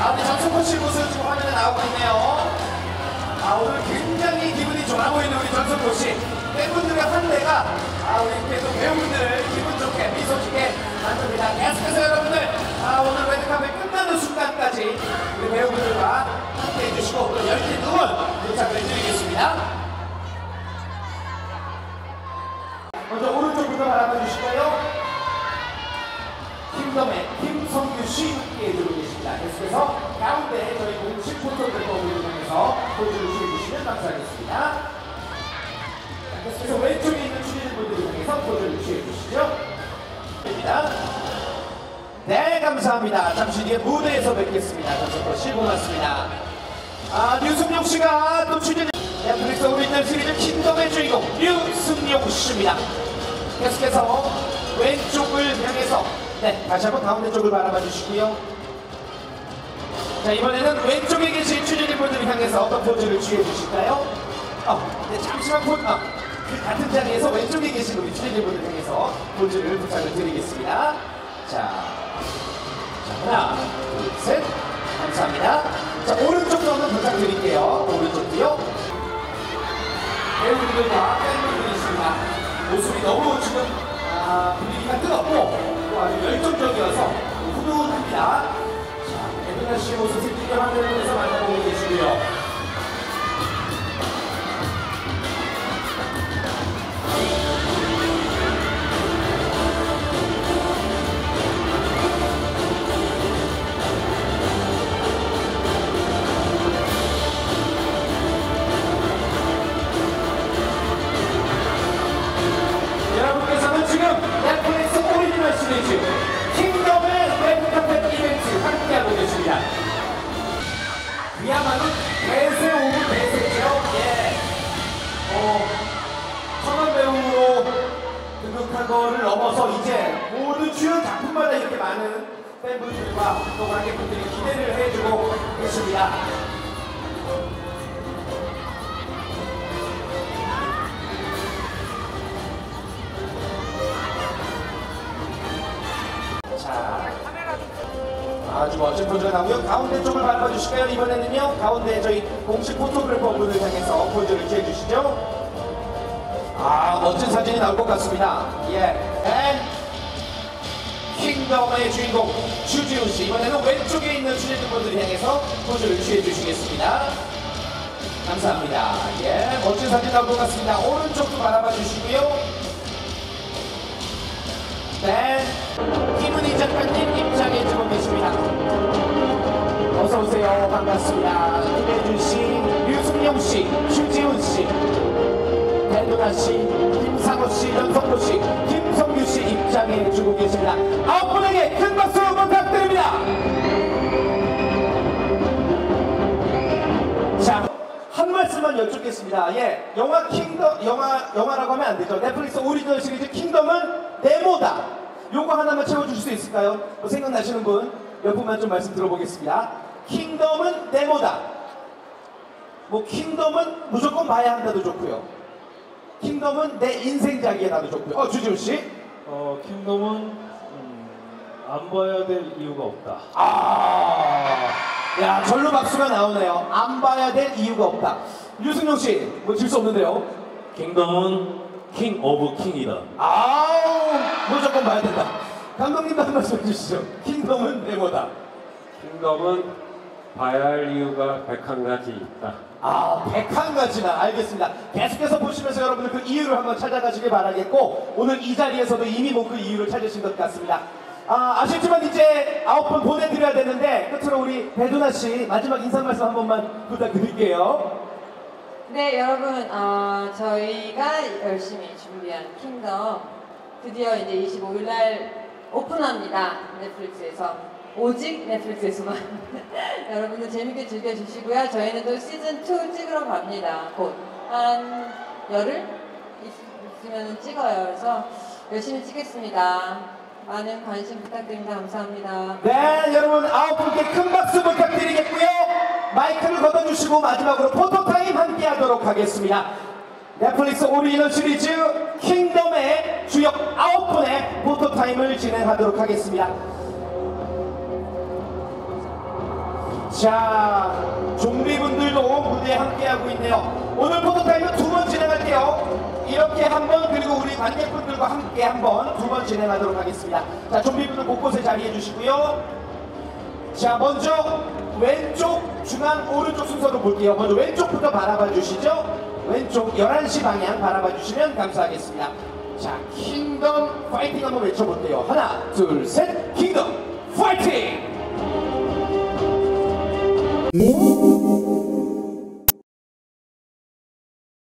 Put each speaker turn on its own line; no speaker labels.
아, 우리 전승호 씨 모습 지금 화면에 나오고 있네요. 아, 오늘 굉장히 기분이 좋아 보이는 우리 전승호 씨. 팬분들의 환대가 아, 우리 계속 배우분들을 감사하겠습니다. 자, 계속해서 왼쪽에 있는 출연진분들을 통해서 포즈를 취해 주시죠. 입니다. 네, 감사합니다. 잠시 뒤에 무대에서 뵙겠습니다. 씨 고맙습니다. 아, 류승용 씨가 또 출연 넷플릭스 오리지널 시리즈 킹덤의 주인공 류승용 씨입니다. 계속해서 왼쪽을 향해서 네 다시 한번 가운데 쪽을 바라봐 주시고요. 자 이번에는 왼쪽에 계신 출연진분들을 향해서 어떤 포즈를 취해 주실까요? 어, 네 잠시만 포즈. 어, 그 같은 자리에서 왼쪽에 계신 우리 출연진분들 향해서 포즈를 부탁을 드리겠습니다. 자, 자 하나, 둘, 셋. 감사합니다. 자 오른쪽도 한번 부탁드릴게요. 오른쪽도요. 배우분들과 팬분들이 있습니다. 모습이 너무 지금 아, 분위기가 뜨겁고 또 아주 열정적이어서 훈훈합니다. 자, 배두나 씨의 모습 생기게 만드는 곳에 그야말로 대세 오브 대세죠. 예. 어, 천원 배우로 등극한 거를 넘어서 이제 모든 주요 작품마다 이렇게 많은 팬분들과 또 관객분들이 기대를 해주고 계십니다. 자, 아주 멋진 포즈가 나오고요. 가운데 쪽을 밟아주실까요? 이번에는요, 가운데 저희 공식 포토그래퍼 분을 향해서 포즈를 취해주시죠. 아, 멋진 사진이 나올 것 같습니다. 예. 앤 킹덤의 주인공 주지훈 씨. 이번에는 왼쪽에 있는 출연진분들을 향해서 포즈를 취해 주시겠습니다. 감사합니다. 예, 멋진 사진 나올 것 같습니다. 오른쪽도 바라봐 주시고요. 네, 김은희 작가님 입장해 주고 씨, 김상호 씨, 연성도 씨, 김성규 씨 입장해 주고 계십니다. 아홉 분에게 큰 박수 부탁드립니다. 자, 한 말씀만 여쭙겠습니다. 예, 영화 킹덤, 영화, 영화라고 하면 안 되죠. 넷플릭스 오리지널 시리즈 킹덤은 네모다. 요거 하나만 채워줄 수 있을까요? 뭐 생각나시는 분? 몇 분만 좀 말씀 들어보겠습니다. 킹덤은 네모다. 뭐 킹덤은 무조건 봐야 한다도 좋고요. 킹덤은 내 인생작이야 나도 좋고요. 어, 주지훈 씨.
어, 킹덤은 음, 안 봐야 될 이유가 없다.
아, 야, 절로 박수가 나오네요. 안 봐야 될 이유가 없다. 유승용 씨, 뭐 질 수 없는데요.
킹덤은 킹 오브 킹이다.
아우, 무조건 봐야 된다. 감독님도 한 말씀 해주시죠. 킹덤은 네모다.
킹덤은 봐야 할 이유가 101가지 있다.
아, 101가지나 알겠습니다. 계속해서 보시면서 여러분들 그 이유를 한번 찾아가시길 바라겠고 오늘 이 자리에서도 이미 뭐 그 이유를 찾으신 것 같습니다. 아, 아쉽지만 이제 아홉 분 보내드려야 되는데 끝으로 우리 배두나 씨 마지막 인사 말씀 한 번만 부탁드릴게요.
네, 여러분, 어, 저희가 열심히 준비한 킹덤 드디어 이제 25일 날 오픈합니다. 넷플릭스에서. 오직 넷플릭스에서만. 여러분들 재밌게 즐겨주시고요. 저희는 또 시즌2 찍으러 갑니다. 곧. 한 열흘? 있- 있으면 찍어요. 그래서 열심히 찍겠습니다. 많은 관심 부탁드립니다. 감사합니다.
네, 여러분 아홉 분께 큰 박수 부탁드리겠고요. 마이크를 걷어주시고 마지막으로 포토타임 함께 하도록 하겠습니다. 넷플릭스 오리지널 시리즈 킹덤의 주역 아홉 분의 포토타임을 진행하도록 하겠습니다. 자, 좀비분들도 무대에 함께하고 있네요. 오늘 포토타임은 두 번 진행할게요. 이렇게 한 번, 그리고 우리 관객분들과 함께 한 번, 두 번 진행하도록 하겠습니다. 자, 좀비분들 곳곳에 자리해 주시고요. 자, 먼저 왼쪽, 중앙, 오른쪽 순서로 볼게요. 먼저 왼쪽부터 바라봐 주시죠. 왼쪽 11시 방향 바라봐 주시면 감사하겠습니다. 자, 킹덤 파이팅 한번 외쳐볼게요. 하나, 둘, 셋, 킹덤 파이팅! Música